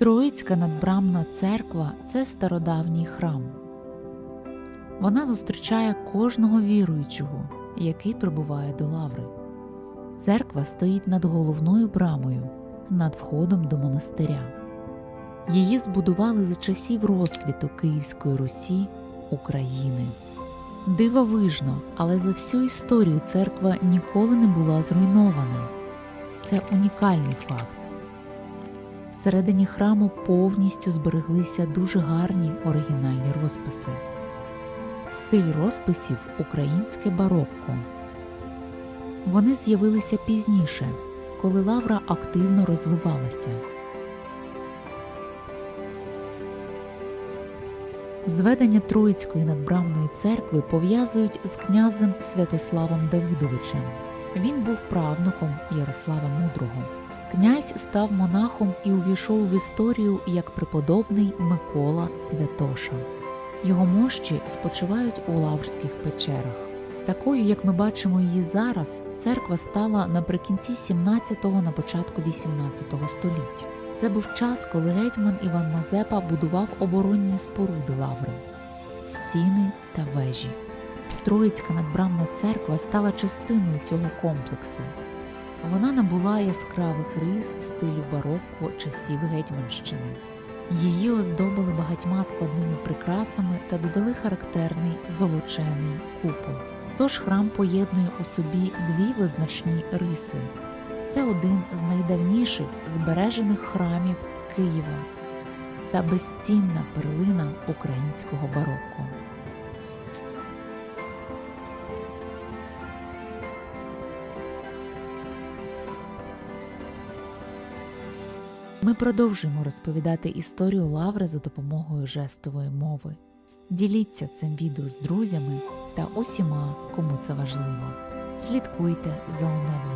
Троїцька надбрамна церква це стародавній храм. Вона зустрічає кожного віруючого, який прибуває до лаври. Церква стоїть над головною брамою, над входом до монастиря. Її збудували за часів розквіту Київської Русі України. Дивовижно, але за всю історію церква ніколи не була зруйнована. Це унікальний факт. Всередині храму повністю збереглися дуже гарні оригінальні розписи. Стиль розписів українське барокко. Вони з'явилися пізніше, коли лавра активно розвивалася. Зведення Троїцької надбрамної церкви пов'язують з князем Святославом Давидовичем. Він був правнуком Ярослава Мудрого. Князь став монахом і увійшов в історію як преподобний Микола Святоша. Його мощі спочивають у лаврських печерах. Такою, як ми бачимо її зараз, церква стала наприкінці 17-го на початку 18-го століття. Це був час, коли гетьман Іван Мазепа будував оборонні споруди лаври, стіни та вежі. Троїцька надбрамна церква стала частиною цього комплексу. Вона набула яскравих рис стилю барокко часів Гетьманщини. Її оздобили багатьма складними прикрасами та додали характерний золочений купол. Тож храм поєднує у собі дві визначні риси. Це один з найдавніших збережених храмів Києва та безцінна перлина українського барокко. Ми продовжуємо розповідати історію лаври за допомогою жестової мови. Діліться цим відео з друзями та усіма, кому це важливо. Слідкуйте за оновленнями.